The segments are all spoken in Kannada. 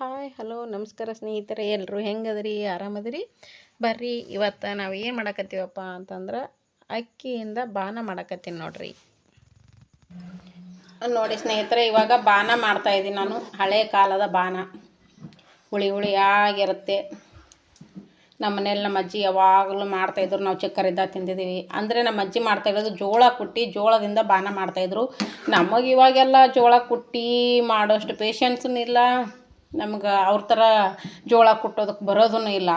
ಹಾಯ್, ಹಲೋ, ನಮಸ್ಕಾರ ಸ್ನೇಹಿತರೆ ಎಲ್ಲರೂ ಹೆಂಗದ್ರಿ, ಆರಾಮದ್ರಿ? ಬರ್ರಿ, ಇವತ್ತು ನಾವು ಏನು ಮಾಡಕತ್ತೀವಪ್ಪ ಅಂತಂದ್ರೆ ಅಕ್ಕಿಯಿಂದ ಬಾನ ಮಾಡಕತ್ತೀನಿ ನೋಡ್ರಿ. ನೋಡಿ ಸ್ನೇಹಿತರೆ, ಇವಾಗ ಬಾನ ಮಾಡ್ತಾ ಇದ್ದೀನಿ ನಾನು, ಹಳೆ ಕಾಲದ ಬಾನ. ಹುಳಿ ಹುಳಿ ಆಗಿರುತ್ತೆ ನಮ್ಮ ನಮ್ಮ ಅಜ್ಜಿ ಯಾವಾಗಲೂ ಮಾಡ್ತಾಯಿದ್ರು ನಾವು ಚಿಕ್ಕರಿದ್ದ ತಿಂದಿದ್ದೀವಿ ಅಂದರೆ ನಮ್ಮ ಅಜ್ಜಿ ಮಾಡ್ತಾ ಇರೋದು ಜೋಳ ಕುಟ್ಟಿ, ಜೋಳದಿಂದ ಬಾನ ಮಾಡ್ತಾಯಿದ್ರು ನಮಗೆ ಇವಾಗೆಲ್ಲ ಜೋಳ ಕುಟ್ಟಿ ಮಾಡೋಷ್ಟು ಪೇಷನ್ಸೂ ಇಲ್ಲ. ನಮ್ಗೆ ಅವ್ರ ಥರ ಜೋಳ ಕುಟ್ಟೋದಕ್ಕೆ ಬರೋದೂ ಇಲ್ಲ.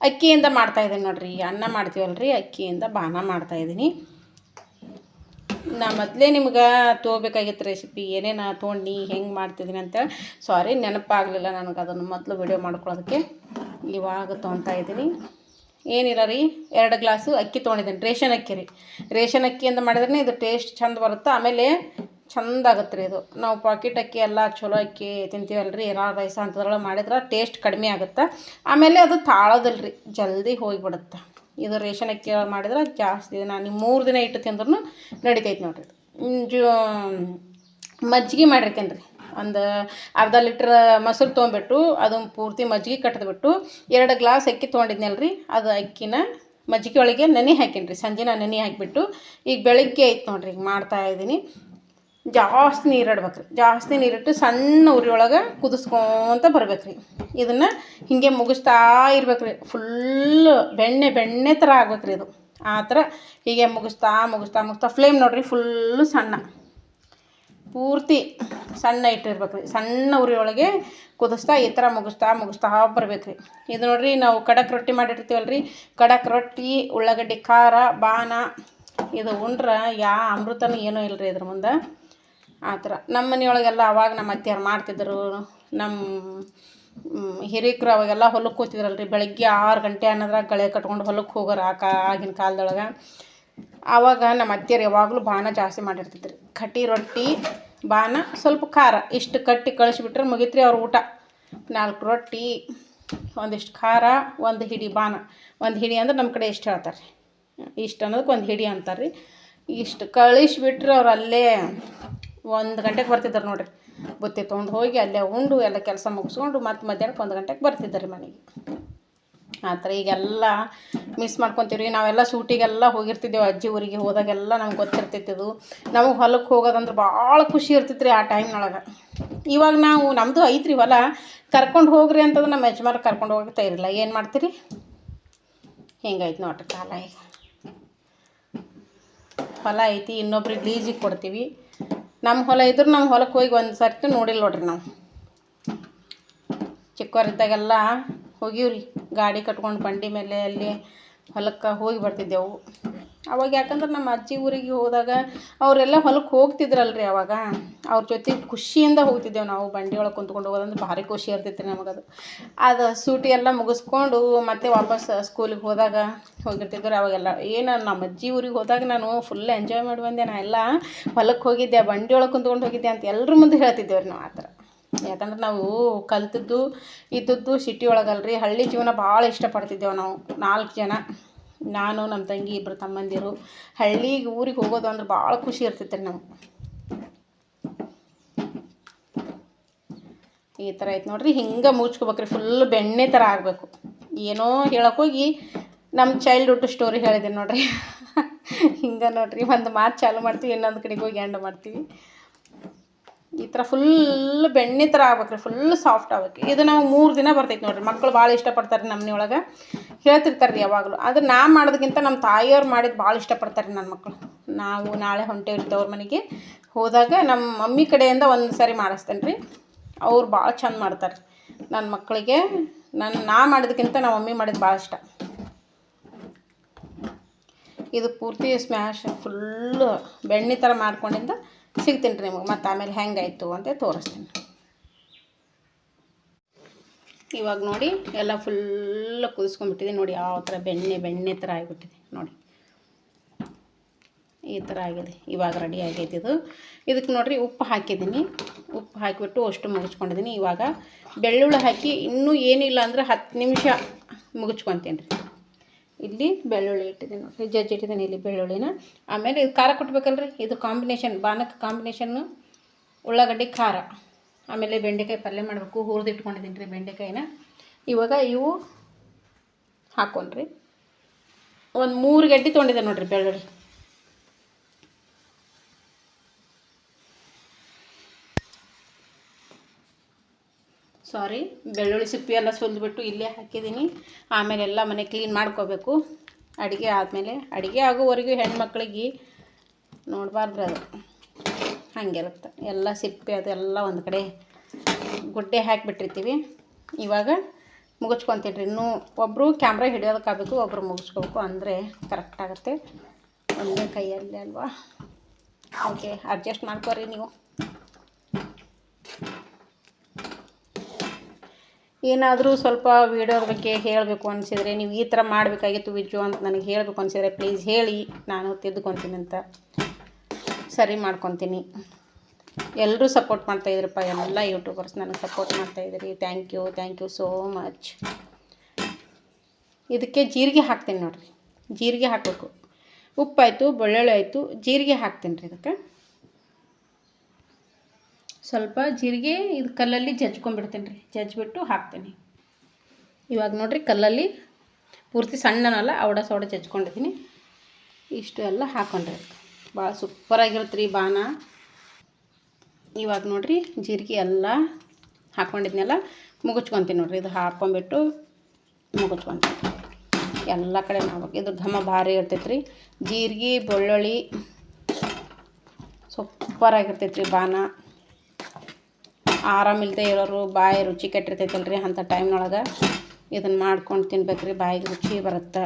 ಅಕ್ಕಿಯಿಂದ ಮಾಡ್ತಾಯಿದ್ದೀನಿ ನೋಡಿರಿ, ಅನ್ನ ಮಾಡ್ತೀವಲ್ಲ ರೀ ಅಕ್ಕಿಯಿಂದ ಬಾನ ಮಾಡ್ತಾಯಿದ್ದೀನಿ ನಾ ಮೊದಲೇ ನಿಮ್ಗೆ ತೊಗೋಬೇಕಾಗಿತ್ತು ರೆಸಿಪಿ ಏನೇನು ತೊಗೊಂಡು, ಹೆಂಗೆ ಮಾಡ್ತಿದ್ದೀನಿ ಅಂತೇಳಿ. ಸಾರಿ ನೆನಪಾಗಲಿಲ್ಲ ನನಗೆ ಅದನ್ನು ಮೊದಲು ವಿಡಿಯೋ ಮಾಡ್ಕೊಳ್ಳೋದಕ್ಕೆ. ಇವಾಗ ತೊಗೊತಾ ಇದ್ದೀನಿ. ಏನಿಲ್ಲ ರೀ, ಎರಡು ಗ್ಲಾಸು ಅಕ್ಕಿ ತೊಗೊಂಡಿದ್ದೀನಿ. ರೇಷನ್ ಅಕ್ಕಿ ರೀ. ರೇಷನ್ ಅಕ್ಕಿಯಿಂದ ಮಾಡಿದ್ರೆ ಇದು ಟೇಸ್ಟ್ ಚಂದ ಬರುತ್ತೆ? ಆಮೇಲೆ ಚಂದ ಆಗುತ್ತೆ ರೀ ಇದು. ನಾವು ಪಾಕೆಟ್ ಅಕ್ಕಿ ಎಲ್ಲ ಚಲೋ ಅಕ್ಕಿ ತಿಂತೀವಲ್ಲ ರೀ ರಾ ರೈಸ ಅಂಥದ್ರೊಳಗೆ ಮಾಡಿದ್ರೆ ಟೇಸ್ಟ್ ಕಡಿಮೆ ಆಗುತ್ತೆ. ಆಮೇಲೆ ಅದು ತಾಳೋದಿಲ್ಲ ರೀ ಜಲ್ದಿ ಹೋಗಿಬಿಡುತ್ತೆ. ಇದು ರೇಷನ್ ಅಕ್ಕಿ ಮಾಡಿದ್ರೆ ಜಾಸ್ತಿ ದಿನ, ನೀವು ಮೂರು ದಿನ ಇಟ್ಟು ತಿಂದ್ರೂ ನಡಿತೈತೆ ನೋಡಿರಿ. ಜೂ, ಮಜ್ಜಿಗೆ ಮಾಡಿರ್ತೀನಿ ರೀ ಒಂದು ಅರ್ಧ ಲೀಟ್ರ್ ಮೊಸರು ತೊಗೊಂಬಿಟ್ಟು ಅದನ್ನು ಪೂರ್ತಿ ಮಜ್ಜಿಗೆ ಕಟ್ಟಿದ್ಬಿಟ್ಟು ಎರಡು ಗ್ಲಾಸ್ ಅಕ್ಕಿ ತೊಗೊಂಡಿದ್ನಲ್ಲ ರೀ ಅದು ಅಕ್ಕಿನ ಮಜ್ಜಿಗೆ ಒಳಗೆ ನೆನೆ ಹಾಕೀನಿ ರೀ ನಾನು ನೆನೆ ಹಾಕಿಬಿಟ್ಟು, ಈಗ ಬೆಳಗ್ಗೆ ಐತೆ ನೋಡಿರಿ, ಈಗ ಮಾಡ್ತಾಯಿದ್ದೀನಿ ಜಾಸ್ತಿ ನೀರು ಇಡ್ಬೇಕು ರೀ ಜಾಸ್ತಿ ನೀರಿಟ್ಟು ಸಣ್ಣ ಉರಿಯೊಳಗೆ ಕುದಿಸ್ಕೊಂತ ಕುದಿಸ್ಕೊತ ಬರ್ಬೇಕು ರೀ ಇದನ್ನು ಹೀಗೆ ಮುಗಿಸ್ತಾ ಇರ್ಬೇಕು ಫುಲ್ ಬೆಣ್ಣೆ ಬೆಣ್ಣೆ ಥರ ಆಗ್ಬೇಕ್ರಿ ಇದು. ಆ ಥರ ಹೀಗೆ ಮುಗಿಸ್ತಾ ಮುಗಿಸ್ತಾ ಮುಗಿಸ್ತಾ ಫ್ಲೇಮ್ ನೋಡ್ರಿ ಫುಲ್ಲು ಸಣ್ಣ. ಪೂರ್ತಿ ಸಣ್ಣ ಇಟ್ಟಿರ್ಬೇಕು ರೀ ಸಣ್ಣ ಉರಿಯೊಳಗೆ ಕುದಿಸ್ತಾ ಈ ಥರ ಮುಗಿಸ್ತಾ ಮುಗಿಸ್ತಾ ಬರ್ಬೇಕು ರೀ ಇದು ನೋಡಿರಿ ನಾವು ಕಡಕ್ ರೊಟ್ಟಿ ಮಾಡಿರ್ತೀವಲ್ಲ ರೀ ಕಡಕ್ ರೊಟ್ಟಿ, ಉಳ್ಳಾಗಡ್ಡಿ ಖಾರ ಬಾನ ಇದು ಉಂಡ್ರೆ ಯಾ ಅಮೃತನೂ ಏನೂ ಇಲ್ಲ ರೀ ಇದ್ರ ಮುಂದೆ. ಆ ಥರ ನಮ್ಮ ಮನೆಯೊಳಗೆಲ್ಲ ಅವಾಗ ನಮ್ಮ ಅತ್ತೆಯವ್ರು ಮಾಡ್ತಿದ್ದರು ನಮ್ಮ ಹಿರಿಯಕ್ರು ಅವಾಗೆಲ್ಲ ಹೊಲಕ್ಕೆ ಹೋಗ್ತಿದ್ರಲ್ಲ ರೀ ಬೆಳಗ್ಗೆ ಆರು ಗಂಟೆ ಅನ್ನೋದ್ರಾಗ ಗಳೆ ಕಟ್ಕೊಂಡು ಹೊಲಕ್ಕೆ ಹೋಗೋರು ಆ ಕಾ, ಆಗಿನ ಕಾಲದೊಳಗೆ. ಆವಾಗ ನಮ್ಮ ಅತ್ತೆಯರು ಯಾವಾಗಲೂ ಬಾಣ ಜಾಸ್ತಿ ಮಾಡಿರ್ತಿದ್ರು. ಕಟ್ಟಿ ರೊಟ್ಟಿ, ಬಾಣ, ಸ್ವಲ್ಪ ಖಾರ. ಇಷ್ಟು ಕಟ್ಟಿ ಕಳಿಸ್ಬಿಟ್ರೆ ಮುಗಿತ್ರಿ ಅವ್ರ ಊಟ. ನಾಲ್ಕು ರೊಟ್ಟಿ, ಒಂದಿಷ್ಟು ಖಾರ, ಒಂದು ಹಿಡಿ ಬಾನ ಒಂದು ಹಿಡಿ ಅಂದ್ರೆ ನಮ್ಮ ಕಡೆ ಇಷ್ಟು ಹೇಳ್ತಾರೆ ರೀ ಇಷ್ಟು ಅನ್ನೋದಕ್ಕೆ ಒಂದು ಹಿಡಿ ಅಂತಾರೆ ರೀ ಇಷ್ಟು ಕಳಿಸ್ಬಿಟ್ರೆ ಅವ್ರು ಅಲ್ಲೇ ಒಂದು ಗಂಟೆಗೆ ಬರ್ತಿದ್ದಾರೆ ನೋಡಿರಿ. ಬುತ್ತಿ ತೊಗೊಂಡು ಹೋಗಿ ಅಲ್ಲೇ ಉಂಡು, ಎಲ್ಲ ಕೆಲಸ ಮುಗಿಸ್ಕೊಂಡು ಮತ್ತೆ ಮಧ್ಯಾಹ್ನಕ್ಕೆ ಒಂದು ಗಂಟೆಗೆ ಬರ್ತಿದ್ದಾರೆ ಮನೆಗೆ. ಆ ಥರ ಈಗೆಲ್ಲ ಮಿಸ್ ಮಾಡ್ಕೊತೀವಿ ನಾವೆಲ್ಲ ಸೂಟಿಗೆಲ್ಲ ಹೋಗಿರ್ತಿದ್ದೆವು, ಅಜ್ಜಿ ಊರಿಗೆ ಹೋದಾಗೆಲ್ಲ ನಮ್ಗೆ ಗೊತ್ತಿರ್ತಿತ್ತು ನಮಗೆ ಹೊಲಕ್ಕೆ ಹೋಗೋದಂದ್ರೆ ಭಾಳ ಖುಷಿ ಇರ್ತಿತ್ತು ರೀ ಆ ಟೈಮ್ನೊಳಗೆ. ಇವಾಗ ನಾವು ನಮ್ಮದು ಐತ್ರಿ ಹೊಲ. ಕರ್ಕೊಂಡು ಹೋಗ್ರಿ ಅಂತಂದ್ರೆ ನಮ್ಮ ಯಜಮಾನ ಕರ್ಕೊಂಡು ಹೋಗಕ್ಕೆ ತಯಾರಿಲ್ಲ ಏನು ಮಾಡ್ತೀರಿ? ಹಿಂಗೈತೆ ನೋಡ್ರಿ ಕಾಲ ಈಗ. ಹೊಲ ಐತಿ, ಇನ್ನೊಬ್ರಿಗೆ ಲೀಸಿಗೆ ಕೊಡ್ತೀವಿ. ನಮ್ಮ ಹೊಲ ಇದ್ರೆ ನಮ್ಮ ಹೊಲಕ್ಕೆ ಹೋಗಿ ಒಂದು ಸರ್ತಿ ನೋಡಿಲ್ಲ ನೋಡ್ರಿ ನಾವು. ಚಿಕ್ಕವರಿದ್ದಾಗೆಲ್ಲ ಹೋಗಿವ್ರಿ ಗಾಡಿ ಕಟ್ಕೊಂಡು ಬಂಡಿ ಮೇಲೆ ಅಲ್ಲಿ ಹೊಲಕ್ಕೆ ಹೋಗಿ ಬರ್ತಿದ್ದೆವು. ಅವಾಗ ಯಾಕಂದ್ರೆ ನಮ್ಮ ಅಜ್ಜಿ ಊರಿಗೆ ಹೋದಾಗ ಅವರೆಲ್ಲ ಹೊಲಕ್ಕೆ ಹೋಗ್ತಿದ್ರಲ್ರಿ ಅವಾಗ. ಅವ್ರ ಜೊತೆ ಖುಷಿಯಿಂದ ಹೋಗ್ತಿದ್ದೆವು ನಾವು, ಬಂಡಿ ಒಳಗೆ ಕುಂತ್ಕೊಂಡು ಹೋಗೋದಂದ್ರೆ ಭಾರಿ ಖುಷಿ ಇರ್ತೈತೆ ರೀ ನಮಗದು ಅದು ಸೂಟಿ ಎಲ್ಲ ಮುಗಿಸ್ಕೊಂಡು ಮತ್ತೆ ವಾಪಸ್ ಸ್ಕೂಲಿಗೆ ಹೋದಾಗ ಹೋಗಿರ್ತಿದ್ರು ಅವಾಗೆಲ್ಲ. ಏನು ನಮ್ಮ ಅಜ್ಜಿ ಊರಿಗೆ ಹೋದಾಗ ನಾನು ಫುಲ್ ಎಂಜಾಯ್ ಮಾಡಿ ಬಂದೆ. ನಾ ಎಲ್ಲ ಹೊಲಕ್ಕೆ ಹೋಗಿದ್ದೆ, ಬಂಡಿ ಒಳಗೆ ಕುಂತ್ಕೊಂಡು ಹೋಗಿದ್ದೆ ಅಂತ ಎಲ್ಲರ ಮುಂದೆ ಹೇಳ್ತಿದ್ದೇವೆ ರೀ ನಾವು ಆ ಥರ. ಯಾಕಂದ್ರೆ ನಾವು ಕಲ್ತಿದ್ದು, ಇದ್ದದ್ದು ಸಿಟಿ ಒಳಗಲ್ರಿ. ಹಳ್ಳಿ ಜೀವನ ಭಾಳ ಇಷ್ಟಪಡ್ತಿದ್ದೆವು ನಾವು ನಾಲ್ಕು ಜನ. ನಾನು ನಮ್ಮ ತಂಗಿ ಇಬ್ಬರು ತಮ್ಮಂದಿರು ಹಳ್ಳಿಗೆ ಊರಿಗೆ ಹೋಗೋದು ಅಂದ್ರೆ ಭಾಳ ಖುಷಿ ಇರ್ತೈತೆ ರೀ ನಮ್ಗೆ. ಈ ಥರ ಐತೆ ನೋಡ್ರಿ, ಹಿಂಗೆ ಮುಚ್ಕೋಬೇಕ್ರಿ ಫುಲ್ ಬೆಣ್ಣೆ ಥರ ಆಗಬೇಕು. ಏನೋ ಹೇಳೋಕ್ಕೋಗಿ ನಮ್ಮ ಚೈಲ್ಡ್ಹುಡ್ ಸ್ಟೋರಿ ಹೇಳಿದೆ ನೋಡ್ರಿ. ಹಿಂಗೆ ನೋಡ್ರಿ, ಒಂದು ಮಾತು ಚಾಲು ಮಾಡ್ತೀವಿ, ಇನ್ನೊಂದು ಕಡೆಗೆ ಹೋಗಿ ಎಂಡ್ ಮಾಡ್ತೀವಿ. ಈ ಥರ ಫುಲ್ ಬೆಣ್ಣೆ ಥರ ಆಗ್ಬೇಕ್ರಿ ಫುಲ್ ಸಾಫ್ಟ್ ಆಗ್ಬೇಕು. ಇದು ನಾವು ಮೂರು ದಿನ ಬರ್ತೈತೆ ನೋಡ್ರಿ ಮಕ್ಕಳು ಭಾಳ ಇಷ್ಟಪಡ್ತಾರೆ ನಮ್ಮ ಮನೆಯೊಳಗೆ ಹೇಳ್ತಿರ್ತಾರೆ ರೀ ಯಾವಾಗಲೂ. ಆದ್ರೆ ನಾ ಮಾಡೋದಕ್ಕಿಂತ ನಮ್ಮ ತಾಯಿಯವ್ರು ಮಾಡಿದ್ದು ಭಾಳ ಇಷ್ಟಪಡ್ತಾರೆ ನನ್ನ ಮಕ್ಕಳು ನಾವು ನಾಳೆ ಹೊಂಟೇವ್ರಿ ಅವ್ರ ಮನೆಗೆ. ಹೋದಾಗ ನಮ್ಮ ಮಮ್ಮಿ ಕಡೆಯಿಂದ ಒಂದು ಸಾರಿ ಮಾಡಿಸ್ತೇನೆ ರೀ. ಅವ್ರು ಭಾಳ ಚಂದ ಮಾಡ್ತಾರೆ ನನ್ನ ಮಕ್ಕಳಿಗೆ ನನ್ನ ನಾ ಮಾಡೋದಕ್ಕಿಂತ ನಮ್ಮ ಮಮ್ಮಿ ಮಾಡಿದ್ದು ಭಾಳ ಇಷ್ಟ. ಇದು ಪೂರ್ತಿ ಸ್ಮ್ಯಾಶ್ ಫುಲ್ಲು ಬೆಣ್ಣೆ ಥರ ಮಾಡ್ಕೊಂಡಿಂದ ಸಿಗ್ತೀನಿ ರೀ ನಿಮಗೆ, ಮತ್ತು ಆಮೇಲೆ ಹೆಂಗಾಯಿತು ಅಂತ ತೋರಿಸ್ತೀನಿ. ಇವಾಗ ನೋಡಿ, ಎಲ್ಲ ಫುಲ್ ಕುದಿಸ್ಕೊಂಡ್ಬಿಟ್ಟಿದೆ. ನೋಡಿ ಯಾವ ಥರ ಬೆಣ್ಣೆ ಬೆಣ್ಣೆ ಥರ ಆಗಿಬಿಟ್ಟಿದೆ. ನೋಡಿ. ಈ ಥರ ಆಗಿದೆ. ಇವಾಗ ರೆಡಿ ಆಗೈತೆ ಇದು. ಇದಕ್ಕೆ ನೋಡಿರಿ, ಉಪ್ಪು ಹಾಕಿದ್ದೀನಿ. ಉಪ್ಪು ಹಾಕಿಬಿಟ್ಟು ಅಷ್ಟು ಮುಗಿಸ್ಕೊಂಡಿದ್ದೀನಿ. ಇವಾಗ ಬೆಳ್ಳುಳ್ಳಿ ಹಾಕಿ ಇನ್ನೂ ಏನಿಲ್ಲ ಅಂದರೆ ಹತ್ತು ನಿಮಿಷ ಮುಗಿಸ್ಕೊತೀನಿ ರೀ. ಇಲ್ಲಿ ಬೆಳ್ಳುಳ್ಳಿ ಇಟ್ಟಿದ್ದೀನಿ ನೋಡಿ, ಜಜ್ಜಿ ಇಟ್ಟಿದ್ದೀನಿ ಇಲ್ಲಿ ಬೆಳ್ಳುಳ್ಳಿನ. ಆಮೇಲೆ ಇದು ಖಾರ ಕೊಟ್ಬೇಕಲ್ರಿ? ಇದು ಕಾಂಬಿನೇಷನ್ ಬಾನಕ್ಕೆ ಕಾಂಬಿನೇಷನ್ನು ಉಳ್ಳಾಗಡ್ಡಿ, ಖಾರ. ಆಮೇಲೆ ಬೆಂಡೆಕಾಯಿ ಪಲ್ಯ ಮಾಡಬೇಕು, ಹುರಿದು ಇಟ್ಕೊಂಡಿದ್ದೀನಿ ರೀ ಬೆಂಡೆಕಾಯಿನ. ಇವಾಗ ಇವು ಹಾಕೊಂಡ್ರಿ. ಒಂದು ಮೂರು ಗಡ್ಡೆ ತೊಗೊಂಡಿದ್ದೆ ನೋಡಿರಿ ಬೆಳ್ಳುಳ್ಳಿ. ಸಾರಿ, ಬೆಳ್ಳುಳ್ಳಿ ಸಿಪ್ಪಿ ಎಲ್ಲ ಸುಲಿದ್ಬಿಟ್ಟು ಇಲ್ಲೇ ಹಾಕಿದ್ದೀನಿ. ಆಮೇಲೆ ಎಲ್ಲ ಮನೆ ಕ್ಲೀನ್ ಮಾಡ್ಕೋಬೇಕು. ಅಡುಗೆ ಆದಮೇಲೆ, ಅಡುಗೆ ಆಗೋವರೆಗೂ ಹೆಣ್ಮಕ್ಳಿಗೆ ನೋಡಬಾರ್ದು ಅದು. ಹಂಗಿರುತ್ತೆ. ಎಲ್ಲ ಸಿಪ್ಪೆ ಅದೆಲ್ಲ ಒಂದು ಕಡೆ ಗುಡ್ಡೆ ಹಾಕಿಬಿಟ್ಟಿರ್ತೀವಿ. ಇವಾಗ ಮುಗಿಸ್ಕೊತೀನಿ ರೀ ಇನ್ನೂ ಒಬ್ಬರು ಕ್ಯಾಮ್ರಾ ಹಿಡಿಯೋದಕ್ಕಾಗಬೇಕು ಒಬ್ಬರು ಮುಗಿಸ್ಕೋಬೇಕು ಅಂದರೆ ಕರೆಕ್ಟ್ ಆಗುತ್ತೆ. ಒಂದೇ ಕೈಯಲ್ಲಿ ಅಲ್ವಾ? ಓಕೆ ಅಡ್ಜಸ್ಟ್ ಮಾಡ್ಕೋರಿ ನೀವು. ಏನಾದರೂ ಸ್ವಲ್ಪ ವೀಡಿಯೋದ ಬಗ್ಗೆ ಹೇಳಬೇಕು ಅನಿಸಿದರೆ ನೀವು ಈ ಥರ ಮಾಡಬೇಕಾಗಿತ್ತು ವಿಜು ಅಂತ ನನಗೆ ಹೇಳಬೇಕು ಅನಿಸಿದರೆ ಪ್ಲೀಸ್ ಹೇಳಿ, ನಾನು ತಿದ್ದುಕೊತೀನಿ ಅಂತ. ಸರಿ ಮಾಡ್ಕೊತೀನಿ. ಎಲ್ಲರೂ ಸಪೋರ್ಟ್ ಮಾಡ್ತಾಯಿದ್ರಪ್ಪ ಎಲ್ಲ ಯೂಟ್ಯೂಬರ್ಸ್ ನನಗೆ support ಮಾಡ್ತಾಯಿದ್ರಿ thank you thank you so much ಇದಕ್ಕೆ ಜೀರಿಗೆ ಹಾಕ್ತೀನಿ ನೋಡಿರಿ. ಜೀರಿಗೆ ಹಾಕಬೇಕು. ಉಪ್ಪಾಯಿತು, ಬೆಳ್ಳುಳ್ಳಿ ಆಯಿತು, ಜೀರಿಗೆ ಹಾಕ್ತೀನಿ ರೀ ಇದಕ್ಕೆ. ಸ್ವಲ್ಪ ಜೀರಿಗೆ ಇದು ಕಲ್ಲಲ್ಲಿ ಜಜ್ಕೊಂಡ್ಬಿಡ್ತೀನಿ ರೀ ಜಜ್ಬಿಟ್ಟು ಹಾಕ್ತೀನಿ. ಇವಾಗ ನೋಡಿರಿ ಕಲ್ಲಲ್ಲಿ ಪೂರ್ತಿ ಸಣ್ಣನಲ್ಲ, ಅವಡ ಸೌಡ ಜಜ್ಕೊಂಡಿದ್ದೀನಿ. ಇಷ್ಟು ಎಲ್ಲ ಹಾಕೊಂಡ್ರಿ. ಭಾಳ ಸೂಪರಾಗಿರುತ್ತೆ ರೀ ಬಾನ ಇವಾಗ ನೋಡಿರಿ ಜೀರಿಗೆ ಎಲ್ಲ ಹಾಕ್ಕೊಂಡಿದ್ನೆಲ್ಲ ಮುಗಿಸ್ಕೊತೀನಿ ನೋಡಿರಿ. ಇದು ಹಾಕ್ಕೊಂಬಿಟ್ಟು ಮುಗಿಸ್ಕೊತೀನಿ ಎಲ್ಲ ಕಡೆ ಮಾಡ್ಬೇಕು ಇದು ಘಮ ಭಾರಿ ಇರ್ತೈತೆ ರೀ. ಜೀರಿಗೆ, ಬೆಳ್ಳುಳ್ಳಿ ಸೂಪರಾಗಿರ್ತೈತೆ ರೀ ಬಾನ ಆರಾಮಿಲ್ಲದೆ ಇರೋರು ಬಾಯಿ ರುಚಿ ಕೆಟ್ಟಿರ್ತೈತಲ್ಲ ರೀ ಅಂಥ ಟೈಮ್ನೊಳಗೆ ಇದನ್ನು ಮಾಡ್ಕೊಂಡು ತಿನ್ಬೇಕು ರೀ ಬಾಯಿಗೆ ರುಚಿ ಬರುತ್ತೆ.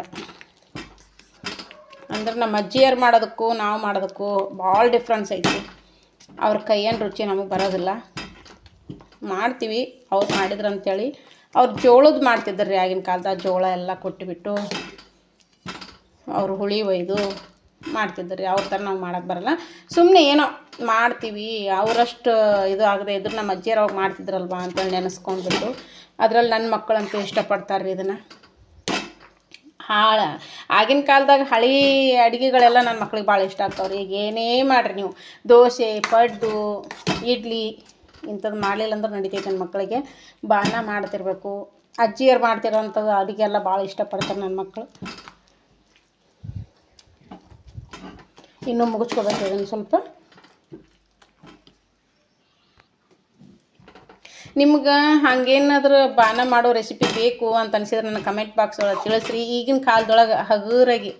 ಅಂದ್ರೆ ನಮ್ಮ ಅಜ್ಜಿಯರು ಮಾಡೋದಕ್ಕೂ ನಾವು ಮಾಡೋದಕ್ಕೂ ಭಾಳ ಡಿಫ್ರೆನ್ಸ್ ಐತಿ ಅವ್ರ ಕೈಯನ್ ರುಚಿ ನಮಗೆ ಬರೋದಿಲ್ಲ. ಮಾಡ್ತೀವಿ, ಅವ್ರು ಮಾಡಿದ್ರು ಅಂತೇಳಿ ಅವ್ರು ಜೋಳದ ಮಾಡ್ತಿದ್ರು ರೀ ಆಗಿನ ಕಾಲದಾಗ, ಜೋಳ ಎಲ್ಲ ಕೊಟ್ಟುಬಿಟ್ಟು ಅವರು ಹುಳಿ ಒಯ್ದು ಮಾಡ್ತಿದ್ರು ರೀ ಅವ್ರ ಥರ ನಾವು ಮಾಡೋಕ್ಕೆ ಬರಲ್ಲ. ಸುಮ್ಮನೆ ಏನೋ ಮಾಡ್ತೀವಿ, ಅವರಷ್ಟು ಇದು ಆಗದೆ ಇದ್ರು ನಮ್ಮ ಅಜ್ಜಿಯರು ಅವಾಗ ಮಾಡ್ತಿದ್ರಲ್ವ ಅಂತೇಳಿ ನೆನೆಸ್ಕೊಂಡ್ಬಿಟ್ಟು, ಅದ್ರಲ್ಲಿ ನನ್ನ ಮಕ್ಕಳಂತೂ ಇಷ್ಟಪಡ್ತಾರೆ ರೀ ಇದನ್ನು. ಹಾಳ, ಆಗಿನ ಕಾಲದಾಗ ಹಳಿ ಅಡುಗೆಗಳೆಲ್ಲ ನನ್ನ ಮಕ್ಳಿಗೆ ಭಾಳ ಇಷ್ಟ ಆಗ್ತಾವೆ ರೀ ಈಗ ಏನೇ ಮಾಡಿರಿ ನೀವು. ದೋಸೆ, ಪಡ್ಡು, ಇಡ್ಲಿ ಇಂಥದ್ದು ಮಾಡಲಿಲ್ಲ ಅಂದ್ರೆ ನಡಿತೈತೆ ನನ್ನ ಮಕ್ಕಳಿಗೆ ಬಾಣ ಮಾಡ್ತಿರ್ಬೇಕು. ಅಜ್ಜಿಯರು ಮಾಡ್ತಿರೋಂಥದ್ದು ಅಡುಗೆ ಎಲ್ಲ ಭಾಳ ಇಷ್ಟಪಡ್ತಾರೆ ನನ್ನ ಮಕ್ಕಳು ಇನ್ನೂ ಮುಗಿಸ್ಕೋಬೇಕು ಇದನ್ನು ಸ್ವಲ್ಪ. ನಿಮ್ಗೆ ಹಂಗೇನಾದರೂ ಬಾನ ಮಾಡೋ ರೆಸಿಪಿ ಬೇಕು ಅಂತ ಅನ್ಸಿದ್ರೆ ನನ್ನ ಕಮೆಂಟ್ ಬಾಕ್ಸ್ ಒಳಗೆ ತಿಳಿಸ್ರಿ. ಈಗಿನ ಕಾಲದೊಳಗೆ ಹಗುರಾಗಿ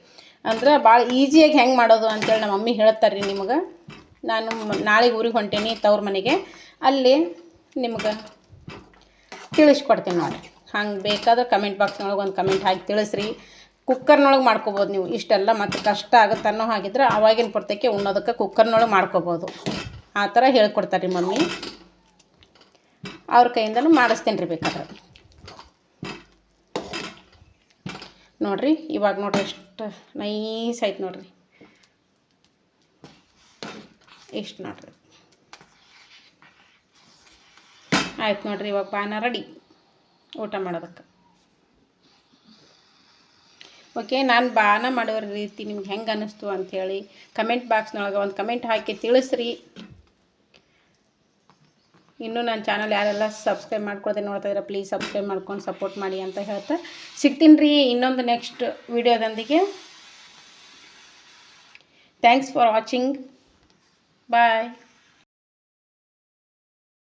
ಅಂದ್ರೆ ಭಾಳ ಈಸಿಯಾಗಿ ಹೆಂಗೆ ಮಾಡೋದು ಅಂತೇಳಿ ನಮ್ಮ ಮಮ್ಮಿ ಹೇಳ್ತಾರೆ ರೀ ನಿಮ್ಗೆ. ನಾನು ನಾಳೆಗೆ ಊರಿಗೆ ಹೊಂಟೇನಿ ತವ್ರ ಮನೆಗೆ. ಅಲ್ಲಿ ನಿಮ್ಗೆ ತಿಳಿಸ್ಕೊಡ್ತೀನಿ ನೋಡಿ ಹಂಗೆ ಬೇಕಾದ್ರೆ ಕಮೆಂಟ್ ಬಾಕ್ಸ್ನೊಳಗೆ ಒಂದು ಕಮೆಂಟ್ ಹಾಕಿ ತಿಳಿಸ್ರಿ. ಕುಕ್ಕರ್ನೊಳಗೆ ಮಾಡ್ಕೊಬೋದು ನೀವು. ಇಷ್ಟೆಲ್ಲ ಮತ್ತು ಕಷ್ಟ ಆಗುತ್ತೆ ಅನ್ನೋ ಹಾಗಿದ್ರೆ ಆವಾಗಿನ ಪುರ್ತಕ್ಕೆ ಉಣ್ಣೋದಕ್ಕೆ ಕುಕ್ಕರ್ನೊಳಗೆ ಮಾಡ್ಕೊಬೋದು. ಆ ಥರ ಹೇಳ್ಕೊಡ್ತಾರೆ ರೀ ಮಮ್ಮಿ. ಅವ್ರ ಕೈಯಿಂದಲೂ ಮಾಡಿಸ್ತೇನೆ ರೀ ಬೇಕಾದ್ರೆ. ನೋಡಿರಿ, ಇವಾಗ ನೋಡ್ರಿ ಎಷ್ಟು ನೈಸ್ ಆಯ್ತು ನೋಡ್ರಿ. ಇಷ್ಟು ನೋಡ್ರಿ. ಆಯ್ತು ನೋಡ್ರಿ, ಇವಾಗ ಪಾನ ರೆಡಿ. ಊಟ ಮಾಡೋದಕ್ಕೆ. ಓಕೆ ನಾನು ಬಾನ ಮಾಡೋ ರೀತಿ ನಿಮ್ಗೆ ಹೆಂಗೆ ಅನ್ನಿಸ್ತು ಅಂಥೇಳಿ ಕಮೆಂಟ್ ಬಾಕ್ಸ್ನೊಳಗೆ ಒಂದು ಕಮೆಂಟ್ ಹಾಕಿ ತಿಳಿಸ್ರಿ. ಇನ್ನೂ ನನ್ನ ಚಾನಲ್ ಯಾರೆಲ್ಲ ಸಬ್ಸ್ಕ್ರೈಬ್ ಮಾಡ್ಕೊಳ್ದೆ ನೋಡ್ತಾ ಇದ್ರೆ ಪ್ಲೀಸ್ ಸಬ್ಸ್ಕ್ರೈಬ್ ಮಾಡ್ಕೊಂಡು ಸಪೋರ್ಟ್ ಮಾಡಿ ಅಂತ ಹೇಳ್ತಾ ಸಿಗ್ತೀನಿ ರೀ ಇನ್ನೊಂದು ನೆಕ್ಸ್ಟ್ ವಿಡಿಯೋದೊಂದಿಗೆ ಥ್ಯಾಂಕ್ಸ್ ಫಾರ್ ವಾಚಿಂಗ್ ಬಾಯ್